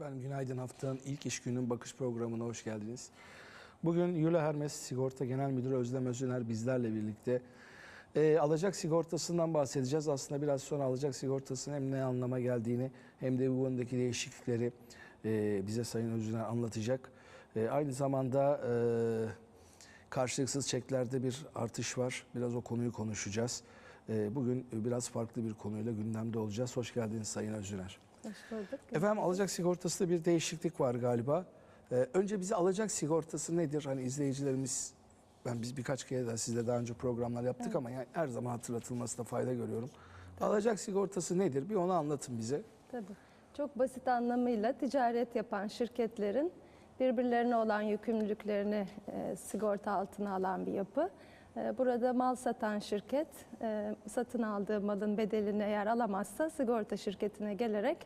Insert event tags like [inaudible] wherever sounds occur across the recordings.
Efendim günaydın haftanın ilk iş günün bakış programına hoş geldiniz. Bugün Yula Hermes Sigorta Genel Müdürü Özlem Özüner bizlerle birlikte Ee, alacak sigortasından bahsedeceğiz. Aslında biraz sonra alacak sigortasının hem ne anlama geldiğini hem de bu konudaki değişiklikleri e, bize Sayın Özüner anlatacak. E, aynı zamanda e, karşılıksız çeklerde bir artış var. Biraz o konuyu konuşacağız. E, bugün biraz farklı bir konuyla gündemde olacağız. Hoş geldiniz Sayın Özüner. Hoş bulduk. Efendim alacak sigortasında bir değişiklik var galiba. Ee, önce bize alacak sigortası nedir? Hani izleyicilerimiz, ben biz birkaç kere daha sizle daha önce programlar yaptık ama yani her zaman hatırlatılmasında fayda görüyorum. Alacak sigortası nedir? Bir onu anlatın bize. Tabii. Çok basit anlamıyla ticaret yapan şirketlerin birbirlerine olan yükümlülüklerini e, sigorta altına alan bir yapı. E, burada mal satan şirket e, satın aldığı malın bedelini eğer alamazsa sigorta şirketine gelerek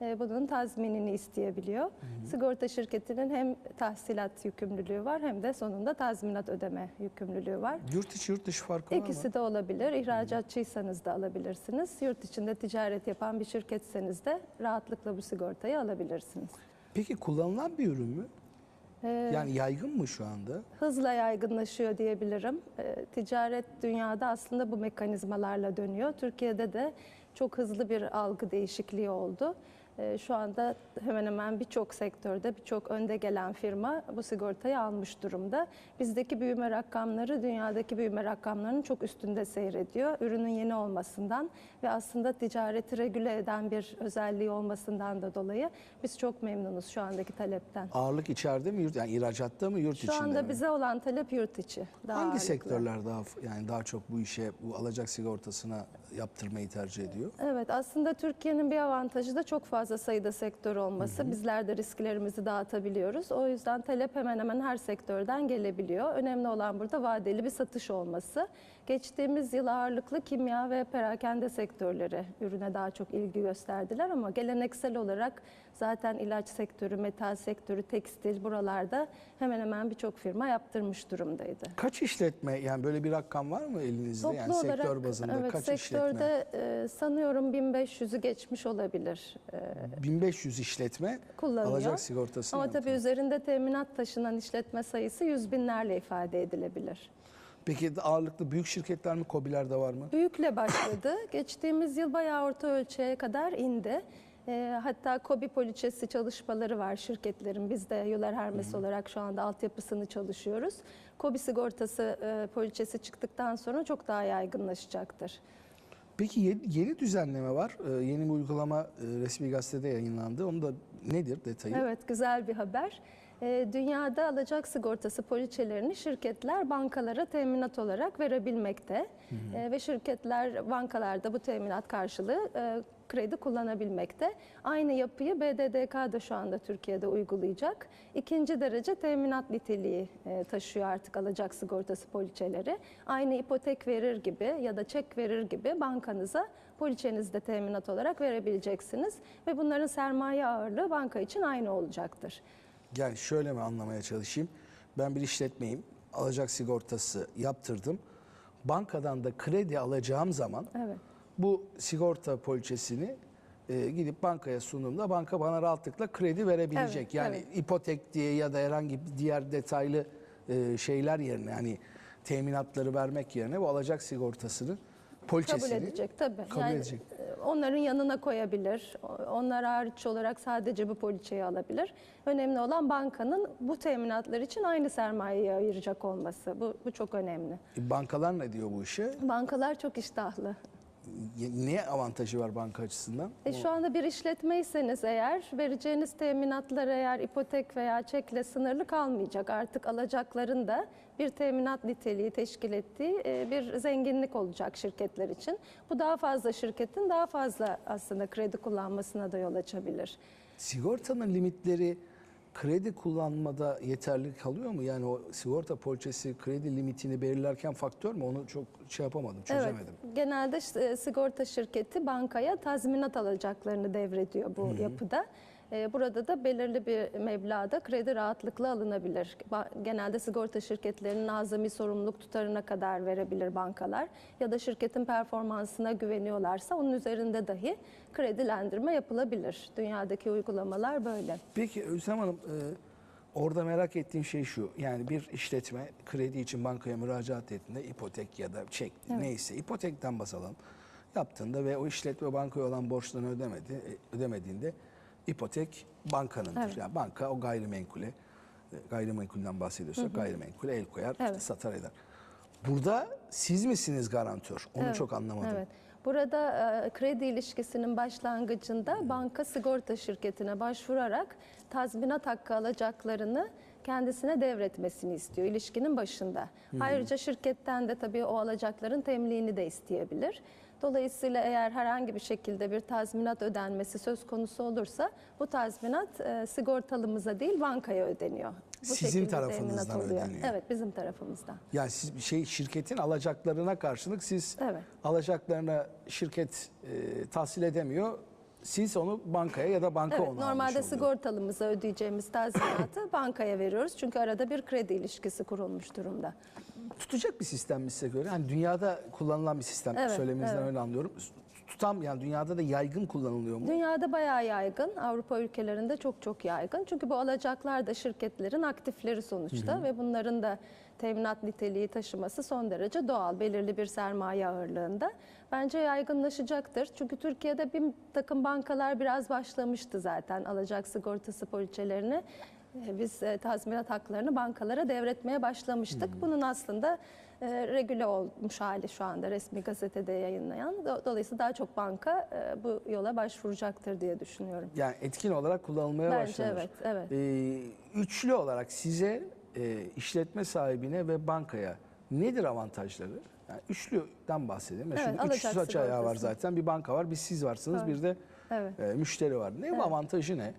e, bunun tazminini isteyebiliyor. Sigorta şirketinin hem tahsilat yükümlülüğü var hem de sonunda tazminat ödeme yükümlülüğü var. Yurt içi yurt dışı farkı var mı? İkisi de olabilir. İhracatçıysanız da alabilirsiniz. Yurt içinde ticaret yapan bir şirketseniz de rahatlıkla bu sigortayı alabilirsiniz. Peki kullanılan bir ürün mü? Ee, Yani yaygın mı şu anda? hızla yaygınlaşıyor diyebilirim. Ee, ticaret dünyada aslında bu mekanizmalarla dönüyor. Türkiye'de de çok hızlı bir algı değişikliği oldu. Ee, şu anda hemen hemen birçok sektörde birçok önde gelen firma bu sigortayı almış durumda. Bizdeki büyüme rakamları dünyadaki büyüme rakamlarının çok üstünde seyrediyor. Ürünün yeni olmasından ve aslında ticareti regüle eden bir özelliği olmasından da dolayı biz çok memnunuz şu andaki talepten. Ağırlık içeride mi yurt yani ihracatta mı yurt Şu içinde anda mi? bize olan talep yurt içi. Daha Hangi ağırlıklı. sektörler daha yani daha çok bu işe bu alacak sigortasına yaptırmayı tercih ediyor? Evet aslında Türkiye'nin bir avantajı da çok fazla sayıda sektör olması. Bizler de risklerimizi dağıtabiliyoruz. O yüzden talep hemen hemen her sektörden gelebiliyor. Önemli olan burada vadeli bir satış olması. Geçtiğimiz yıl ağırlıklı kimya ve perakende sektörleri ürüne daha çok ilgi gösterdiler ama geleneksel olarak zaten ilaç sektörü, metal sektörü, tekstil buralarda hemen hemen birçok firma yaptırmış durumdaydı. Kaç işletme yani böyle bir rakam var mı elinizde Toplu yani olarak sektör bazında evet, kaç işletme? sektörde e, sanıyorum 1500'ü geçmiş olabilir. E, 1500 işletme kullanıyor. alacak sigortasını Ama tabii üzerinde teminat taşınan işletme sayısı yüz binlerle ifade edilebilir. Peki ağırlıklı büyük şirketler mi, KOBİ'ler de var mı? Büyükle başladı. Geçtiğimiz yıl bayağı orta ölçeğe kadar indi. E, hatta KOBİ poliçesi çalışmaları var şirketlerin. Biz de Yular Hermes olarak şu anda altyapısını çalışıyoruz. KOBİ sigortası e, poliçesi çıktıktan sonra çok daha yaygınlaşacaktır. Peki yeni, yeni düzenleme var. Ee, yeni bir uygulama e, resmi gazetede yayınlandı. Onu da nedir detayı? Evet, güzel bir haber. Ee, Dünyada alacak sigortası poliçelerini şirketler bankalara teminat olarak verebilmekte. Ee, Ve şirketler bankalarda bu teminat karşılığı e, kredi kullanabilmekte. Aynı yapıyı BDDK da şu anda Türkiye'de uygulayacak. İkinci derece teminat niteliği e, taşıyor artık alacak sigortası poliçeleri. Aynı ipotek verir gibi ya da çek verir gibi bankanıza poliçenizde teminat olarak verebileceksiniz. Ve bunların sermaye ağırlığı banka için aynı olacaktır. Yani şöyle mi anlamaya çalışayım? Ben bir işletmeyim. Alacak sigortası yaptırdım. Bankadan da kredi alacağım zaman Evet. bu sigorta poliçesini e, gidip bankaya sunduğumda banka bana rahatlıkla kredi verebilecek. Evet, yani evet. ipotek diye ya da herhangi bir diğer detaylı e, şeyler yerine yani teminatları vermek yerine bu alacak sigortasını poliçesini Kabul edecek tabii. Kabul Yani, edecek. Onların yanına koyabilir. Onlar hariç olarak sadece bu poliçeyi alabilir. Önemli olan bankanın bu teminatlar için aynı sermayeyi ayıracak olması. Bu, bu çok önemli. E, Bankalar ne diyor bu işe? Bankalar çok iştahlı. Ne avantajı var banka açısından? E şu anda bir işletmeyseniz eğer vereceğiniz teminatlar eğer ipotek veya çekle sınırlı kalmayacak. Artık alacakların da bir teminat niteliği teşkil ettiği e, bir zenginlik olacak şirketler için. Bu daha fazla şirketin daha fazla aslında kredi kullanmasına da yol açabilir. Sigortanın limitleri kredi kullanmada yeterli kalıyor mu? Yani o sigorta poliçesi kredi limitini belirlerken faktör mü? Onu çok şey yapamadım, çözemedim. Evet, genelde e, sigorta şirketi bankaya tazminat alacaklarını devrediyor bu yapıda. E, Burada da belirli bir meblağda kredi rahatlıkla alınabilir. Genelde sigorta şirketlerinin azami sorumluluk tutarına kadar verebilir bankalar. Ya da şirketin performansına güveniyorlarsa onun üzerinde dahi kredilendirme yapılabilir. Dünyadaki uygulamalar böyle. Peki Özlem Hanım e, orada merak ettiğim şey şu. Yani bir işletme kredi için bankaya müracaat ettiğinde ipotek ya da çek neyse ipotekten basalım yaptığında ve o işletme bankaya olan borçlarını ödemedi, e, ödemediğinde ipotek bankanındır. Evet. Yani banka o gayrimenkule e, gayrimenkulden bahsediyorsak gayrimenkule el koyar, işte Evet. satar eder. Burada siz misiniz garantör? Onu Evet, çok anlamadım. Evet. Burada e, kredi ilişkisinin başlangıcında banka sigorta şirketine başvurarak tazminat hakkı alacaklarını kendisine devretmesini istiyor ilişkinin başında. Ayrıca şirketten de tabii o alacakların temliğini de isteyebilir. Dolayısıyla eğer herhangi bir şekilde bir tazminat ödenmesi söz konusu olursa bu tazminat e, sigortalımıza değil bankaya ödeniyor. Bu Sizin tarafınızdan ödeniyor. Evet bizim tarafımızdan. Yani siz şey şirketin alacaklarına karşılık siz Evet. alacaklarına şirket e, tahsil edemiyor. Siz onu bankaya ya da banka Evet, onu normalde sigortalımıza ödeyeceğimiz tazminatı bankaya veriyoruz. Çünkü arada bir kredi ilişkisi kurulmuş durumda. Tutacak bir sistem size göre? Hani dünyada kullanılan bir sistem Evet, söylemenizden evet. öyle anlıyorum. Tutam yani dünyada da yaygın kullanılıyor mu? Dünyada bayağı yaygın, Avrupa ülkelerinde çok çok yaygın. Çünkü bu alacaklar da şirketlerin aktifleri sonuçta ve bunların da teminat niteliği taşıması son derece doğal, belirli bir sermaye ağırlığında. Bence yaygınlaşacaktır. Çünkü Türkiye'de bir takım bankalar biraz başlamıştı zaten alacak sigortası poliçelerini. E, Biz e, tazminat haklarını bankalara devretmeye başlamıştık. Bunun aslında e, regüle olmuş hali şu anda resmi gazetede yayınlayan. Do- Dolayısıyla daha çok banka e, bu yola başvuracaktır diye düşünüyorum. Yani etkin olarak kullanılmaya Bence başlanır. evet, evet. Ee, üçlü olarak size işletme sahibine ve bankaya nedir avantajları? Yani üçlüden bahsedelim. Evet, Şimdi üç saç ayağı var zaten. Bir banka var, bir siz varsınız, bir de Evet. e, müşteri var. Ne bu avantajı ne?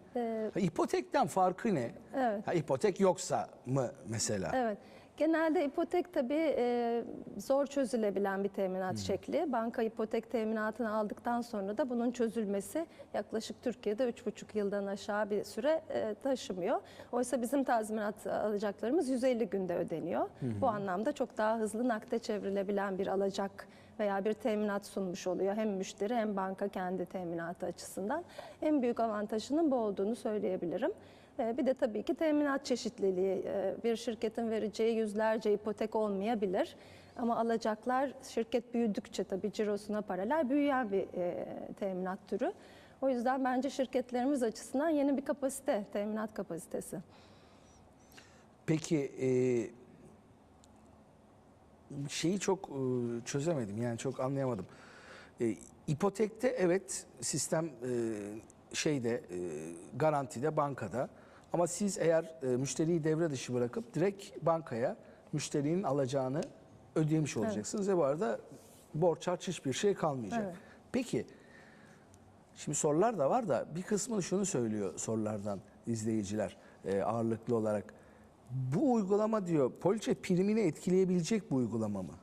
Ha, ipotekten farkı ne? Evet. Ha, ipotek yoksa mı mesela? Evet. Genelde ipotek tabii e, zor çözülebilen bir teminat şekli. Banka ipotek teminatını aldıktan sonra da bunun çözülmesi yaklaşık Türkiye'de 3,5 yıldan aşağı bir süre e, taşımıyor. Oysa bizim tazminat alacaklarımız 150 günde ödeniyor. Bu anlamda çok daha hızlı nakde çevrilebilen bir alacak veya bir teminat sunmuş oluyor. Hem müşteri hem banka kendi teminatı açısından. En büyük avantajının bu olduğunu söyleyebilirim. Ee, Bir de tabii ki teminat çeşitliliği. Ee, Bir şirketin vereceği yüzlerce ipotek olmayabilir. Ama alacaklar şirket büyüdükçe tabii cirosuna paralel büyüyen bir e, teminat türü. O yüzden bence şirketlerimiz açısından yeni bir kapasite, teminat kapasitesi. Peki e, şeyi çok e, çözemedim yani çok anlayamadım. E, ipotekte evet sistem e, şeyde e, garantide bankada ama siz eğer e, müşteriyi devre dışı bırakıp direkt bankaya müşterinin alacağını ödemiş olacaksınız ve bu arada borç harç hiçbir şey kalmayacak. Evet. Peki Şimdi sorular da var da bir kısmı şunu söylüyor sorulardan izleyiciler e, ağırlıklı olarak. Bu uygulama diyor poliçe primini etkileyebilecek bu uygulama mı?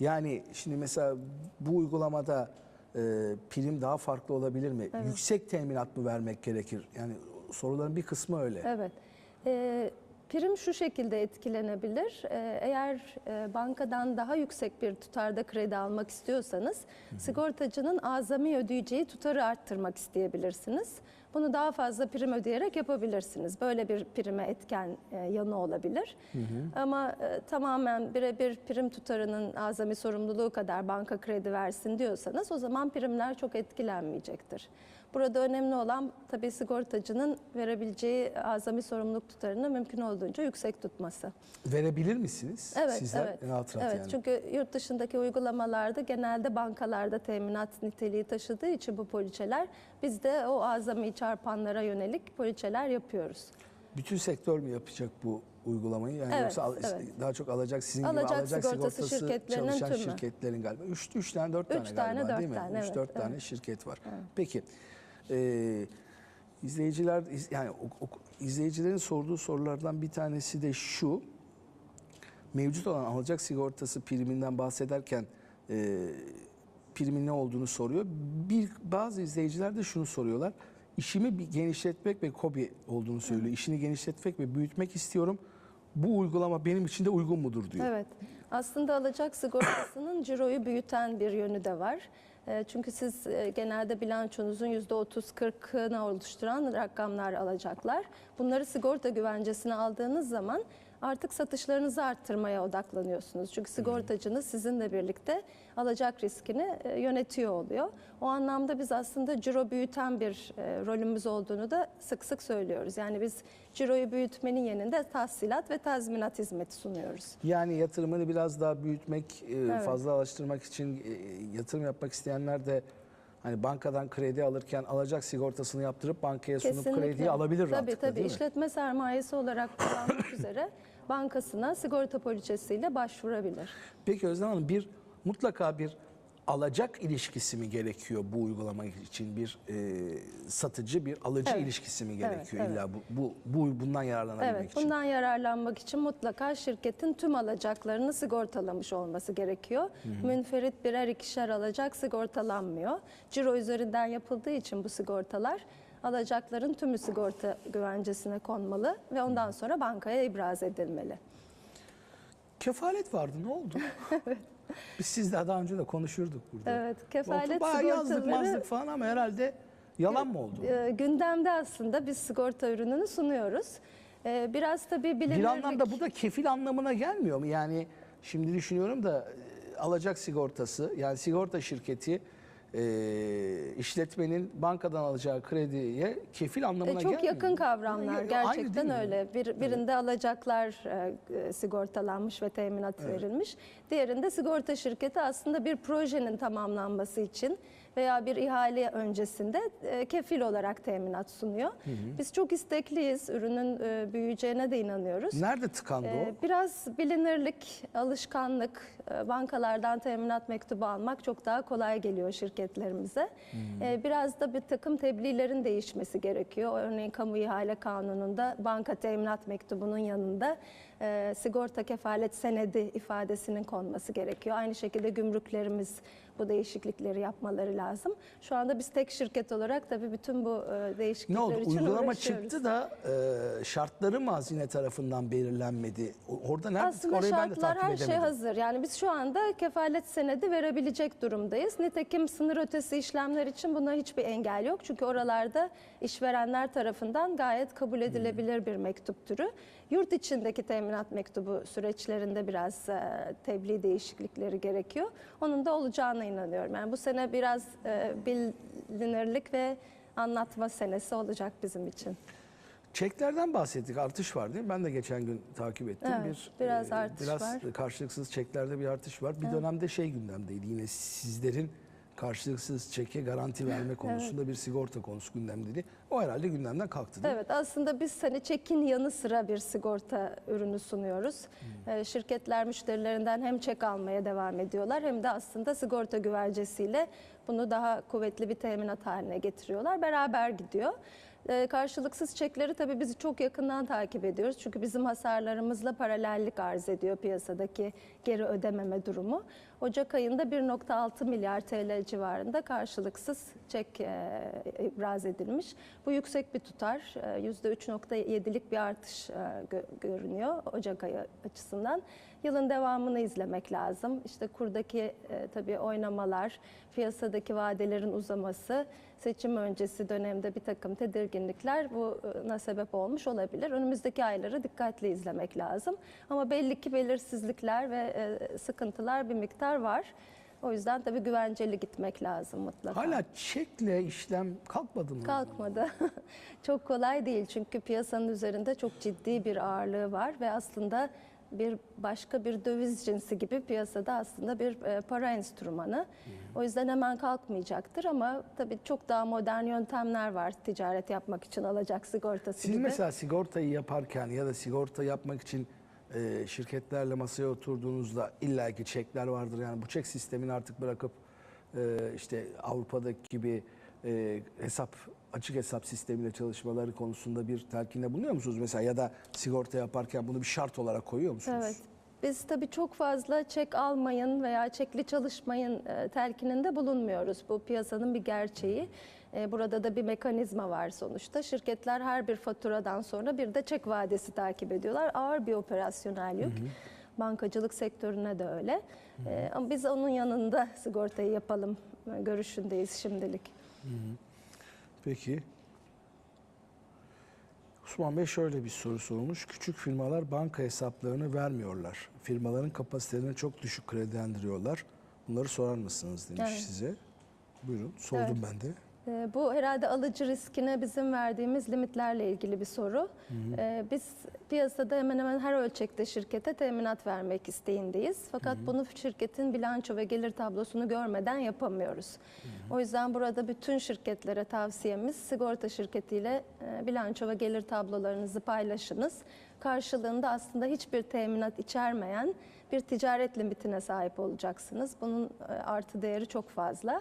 Yani şimdi mesela bu uygulamada e, prim daha farklı olabilir mi? Yüksek teminat mı vermek gerekir? Yani soruların bir kısmı öyle. Evet. Ee, prim şu şekilde etkilenebilir. Ee, eğer e, bankadan daha yüksek bir tutarda kredi almak istiyorsanız sigortacının azami ödeyeceği tutarı arttırmak isteyebilirsiniz. Bunu daha fazla prim ödeyerek yapabilirsiniz. Böyle bir prime etken e, yanı olabilir. Ama e, tamamen birebir prim tutarının azami sorumluluğu kadar banka kredi versin diyorsanız o zaman primler çok etkilenmeyecektir. Burada önemli olan tabii sigortacının verebileceği azami sorumluluk tutarını mümkün olduğunca yüksek tutması. Verebilir misiniz? Evet, Sizler evet. rahat rahat evet, yani. çünkü yurt dışındaki uygulamalarda genelde bankalarda teminat niteliği taşıdığı için bu poliçeler biz de o azami çarpanlara yönelik poliçeler yapıyoruz. Bütün sektör mü yapacak bu uygulamayı? Yani Evet, yoksa evet. daha çok alacak sizin Alacak gibi alacak sigortası sigortası şirketlerinin çalışan tümü. şirketlerin galiba. 3 üç tane 4 tane tane, galiba dört değil mi? tane, 3 evet, 4 evet. tane şirket var. Peki. Ee, izleyiciler iz- yani izleyicilerin sorduğu sorulardan bir tanesi de şu. Mevcut olan alacak sigortası priminden bahsederken e, primin ne olduğunu soruyor. Bir bazı izleyiciler de şunu soruyorlar. işimi bir genişletmek ve hobi olduğunu söylüyor. İşini genişletmek ve büyütmek istiyorum. Bu uygulama benim için de uygun mudur diyor. Evet. Aslında alacak sigortasının ciroyu büyüten bir yönü de var. E, Çünkü siz e, genelde bilançonuzun %30-40'ını oluşturan rakamlar alacaklar. Bunları sigorta güvencesine aldığınız zaman artık satışlarınızı arttırmaya odaklanıyorsunuz. Çünkü sigortacınız sizinle birlikte alacak riskini e, yönetiyor oluyor. O anlamda biz aslında ciro büyüten bir e, rolümüz olduğunu da sık sık söylüyoruz. Yani biz ciroyu büyütmenin yanında tahsilat ve tazminat hizmeti sunuyoruz. Yani yatırımını biraz daha büyütmek, e, fazlalaştırmak için e, yatırım yapmak isteyenler de hani bankadan kredi alırken alacak sigortasını yaptırıp bankaya sunup krediyi alabilir Tabii rahatlıkla tabii değil mi? işletme sermayesi olarak kullanmak [coughs] üzere bankasına sigorta poliçesiyle başvurabilir. Peki Özlem Hanım bir mutlaka bir alacak ilişkisi mi gerekiyor bu uygulama için bir e, satıcı bir alıcı Evet. ilişkisi mi gerekiyor evet. illa bu, bu, bu bundan yararlanabilmek Evet, için? bundan yararlanmak için mutlaka şirketin tüm alacaklarını sigortalamış olması gerekiyor. Münferit birer ikişer alacak sigortalanmıyor. Ciro üzerinden yapıldığı için bu sigortalar alacakların tümü sigorta güvencesine konmalı ve ondan sonra bankaya ibraz edilmeli. Kefalet vardı ne oldu? [laughs] Biz sizle daha önce de konuşurduk burada. Evet, kefalet Bayağı yazdık sigortaları mazdık falan ama herhalde yalan mı oldu? e, gündemde aslında biz sigorta ürününü sunuyoruz. E, biraz tabii bilinirlik... Bir anlamda bu da kefil anlamına gelmiyor mu? Yani şimdi düşünüyorum da e, alacak sigortası yani sigorta şirketi e, işletmenin bankadan alacağı krediye kefil anlamına E, Çok gelmiyor yakın mu? kavramlar Aynı gerçekten öyle. Bir, birinde alacaklar e, e, sigortalanmış ve teminat verilmiş. Diğerinde sigorta şirketi aslında bir projenin tamamlanması için veya bir ihale öncesinde e, kefil olarak teminat sunuyor. Biz çok istekliyiz. Ürünün e, büyüyeceğine de inanıyoruz. Nerede tıkandı Ee, o? Biraz bilinirlik, alışkanlık, e, bankalardan teminat mektubu almak çok daha kolay geliyor şirketlerimize. Ee, Biraz da bir takım tebliğlerin değişmesi gerekiyor. Örneğin kamu ihale kanununda banka teminat mektubunun yanında e, sigorta kefalet senedi ifadesinin konması gerekiyor. Aynı şekilde gümrüklerimiz bu değişiklikleri yapmaları lazım. Şu anda biz tek şirket olarak tabii bütün bu e, Ne değişiklikler oldu? için Uygulama çıktı da e, şartları mı hazine tarafından belirlenmedi? Orada nerede? Aslında Orayı ben de şartlar takip her şey edemedim. hazır. Yani biz şu anda kefalet senedi verebilecek durumdayız. Nitekim sınır ötesi işlemler için buna hiçbir engel yok. Çünkü oralarda işverenler tarafından gayet kabul edilebilir bir mektup türü. Yurt içindeki teminat mektubu süreçlerinde biraz e, tebliğ değişiklikleri gerekiyor. Onun da olacağına inanıyorum. Yani bu sene biraz e, bilinirlik ve anlatma senesi olacak bizim için. Çeklerden bahsettik. Artış var değil mi? Ben de geçen gün takip ettim. Evet, bir biraz artış biraz var. karşılıksız çeklerde bir artış var. Bir dönemde şey gündemdeydi. Yine sizlerin karşılıksız çeke garanti verme [laughs] konusunda bir sigorta konusu gündemdeydi. O herhalde gündemden kalktı değil? Evet aslında biz hani çekin yanı sıra bir sigorta ürünü sunuyoruz. Ee, şirketler müşterilerinden hem çek almaya devam ediyorlar hem de aslında sigorta güvencesiyle bunu daha kuvvetli bir teminat haline getiriyorlar. Beraber gidiyor. Ee, karşılıksız çekleri tabii biz çok yakından takip ediyoruz. Çünkü bizim hasarlarımızla paralellik arz ediyor piyasadaki geri ödememe durumu. Ocak ayında 1.6 milyar TL civarında karşılıksız çek e, ibraz edilmiş. Bu yüksek bir tutar. E, %3.7'lik bir artış e, gö- görünüyor Ocak ayı açısından. Yılın devamını izlemek lazım. İşte kurdaki e, tabii oynamalar, piyasadaki vadelerin uzaması, seçim öncesi dönemde bir takım tedirginlikler buna sebep olmuş olabilir. Önümüzdeki ayları dikkatli izlemek lazım. Ama belli ki belirsizlikler ve e, sıkıntılar bir miktar var. O yüzden tabii güvenceli gitmek lazım mutlaka. Hala çekle işlem kalkmadı mı? Kalkmadı. [laughs] çok kolay değil çünkü piyasanın üzerinde çok ciddi bir ağırlığı var ve aslında bir başka bir döviz cinsi gibi piyasada aslında bir e, para enstrümanı. O yüzden hemen kalkmayacaktır ama tabii çok daha modern yöntemler var ticaret yapmak için alacak sigortası Siz gibi. mesela sigortayı yaparken ya da sigorta yapmak için e, şirketlerle masaya oturduğunuzda illaki çekler vardır. Yani bu çek sistemini artık bırakıp e, işte Avrupa'daki gibi e, hesap açık hesap sistemiyle çalışmaları konusunda bir telkinde bulunuyor musunuz mesela ya da sigorta yaparken bunu bir şart olarak koyuyor musunuz? Evet. Biz tabii çok fazla çek almayın veya çekli çalışmayın e, telkininde bulunmuyoruz. Bu piyasanın bir gerçeği. E, Burada da bir mekanizma var sonuçta. Şirketler her bir faturadan sonra bir de çek vadesi takip ediyorlar. Ağır bir operasyonel yük. Bankacılık sektörüne de öyle. E, Ama biz onun yanında sigortayı yapalım görüşündeyiz şimdilik. Peki. Osman Bey şöyle bir soru sormuş. Küçük firmalar banka hesaplarını vermiyorlar. Firmaların kapasitelerini çok düşük kredilendiriyorlar. Bunları sorar mısınız demiş Evet. size. Buyurun. Sordum Evet. ben de. E, Bu herhalde alıcı riskine bizim verdiğimiz limitlerle ilgili bir soru. E, Biz piyasada hemen hemen her ölçekte şirkete teminat vermek isteğindeyiz. Fakat bunu şirketin bilanço ve gelir tablosunu görmeden yapamıyoruz. O yüzden burada bütün şirketlere tavsiyemiz sigorta şirketiyle e, bilanço ve gelir tablolarınızı paylaşınız. Karşılığında aslında hiçbir teminat içermeyen bir ticaret limitine sahip olacaksınız. Bunun e, artı değeri çok fazla.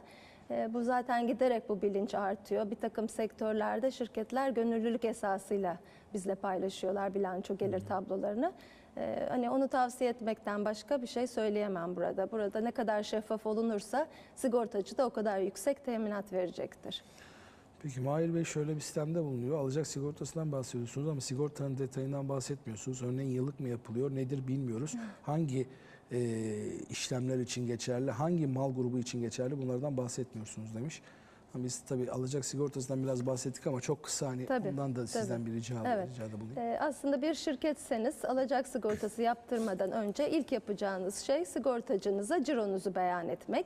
E, Bu zaten giderek bu bilinç artıyor. Bir takım sektörlerde şirketler gönüllülük esasıyla bizle paylaşıyorlar bilanço gelir tablolarını. E, Hani onu tavsiye etmekten başka bir şey söyleyemem burada. Burada ne kadar şeffaf olunursa sigortacı da o kadar yüksek teminat verecektir. Peki Mahir Bey şöyle bir sistemde bulunuyor. Alacak sigortasından bahsediyorsunuz ama sigortanın detayından bahsetmiyorsunuz. Örneğin yıllık mı yapılıyor nedir bilmiyoruz. Hangi e, işlemler için geçerli, hangi mal grubu için geçerli bunlardan bahsetmiyorsunuz demiş. Biz tabii alacak sigortasından biraz bahsettik ama çok kısa hani Tabii, ondan da sizden tabii. bir rica, Evet. ricada bulunayım. Ee, aslında bir şirketseniz alacak sigortası yaptırmadan önce ilk yapacağınız şey sigortacınıza cironuzu beyan etmek.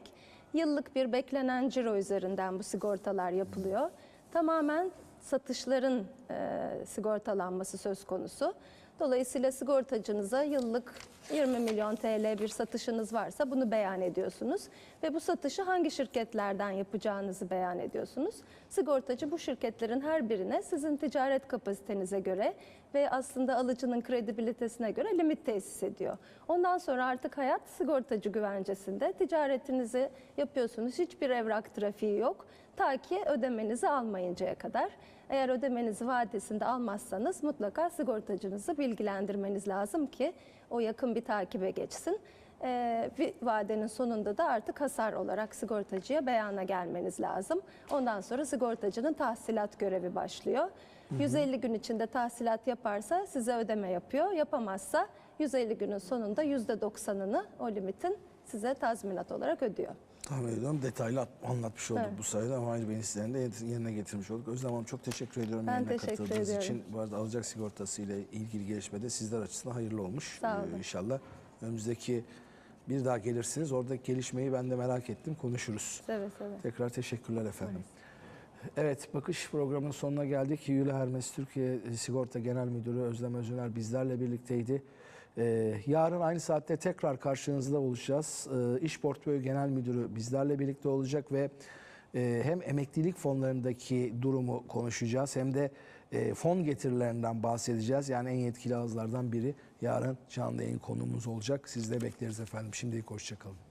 Yıllık bir beklenen ciro üzerinden bu sigortalar yapılıyor. Tamamen satışların e, sigortalanması söz konusu. Dolayısıyla sigortacınıza yıllık 20 milyon TL bir satışınız varsa bunu beyan ediyorsunuz ve bu satışı hangi şirketlerden yapacağınızı beyan ediyorsunuz. Sigortacı bu şirketlerin her birine sizin ticaret kapasitenize göre ve aslında alıcının kredibilitesine göre limit tesis ediyor. Ondan sonra artık hayat sigortacı güvencesinde ticaretinizi yapıyorsunuz. Hiçbir evrak trafiği yok ta ki ödemenizi almayıncaya kadar. Eğer ödemenizi vadesinde almazsanız mutlaka sigortacınızı bilgilendirmeniz lazım ki o yakın bir takibe geçsin. Bir vadenin sonunda da artık hasar olarak sigortacıya beyana gelmeniz lazım. Ondan sonra sigortacının tahsilat görevi başlıyor. 150 gün içinde tahsilat yaparsa size ödeme yapıyor. Yapamazsa 150 günün sonunda %90'ını o limitin size tazminat olarak ödüyor. Tahmin ediyorum detaylı at- anlatmış olduk Evet. bu sayede ama Mahir Bey'in isteğini de yerine getirmiş olduk. Özlem Hanım çok teşekkür ediyorum Ben yayına teşekkür katıldığınız ediyorum. için. Bu arada alacak sigortası ile ilgili gelişmede sizler açısından hayırlı olmuş Sağ olun. Ee, inşallah. Önümüzdeki bir daha gelirsiniz. Oradaki gelişmeyi ben de merak ettim. Konuşuruz. Seve seve. Tekrar teşekkürler efendim. Evet, Bakış programının sonuna geldik. Yula Hermes Türkiye Sigorta Genel Müdürü Özlem Özüner bizlerle birlikteydi. Ee, yarın aynı saatte tekrar karşınızda olacağız. Ee, İş Portföyü Genel Müdürü bizlerle birlikte olacak ve e, hem emeklilik fonlarındaki durumu konuşacağız hem de e, fon getirilerinden bahsedeceğiz. Yani en yetkili ağızlardan biri yarın canlı yayın konuğumuz olacak. Siz de bekleriz efendim. Şimdilik hoşçakalın.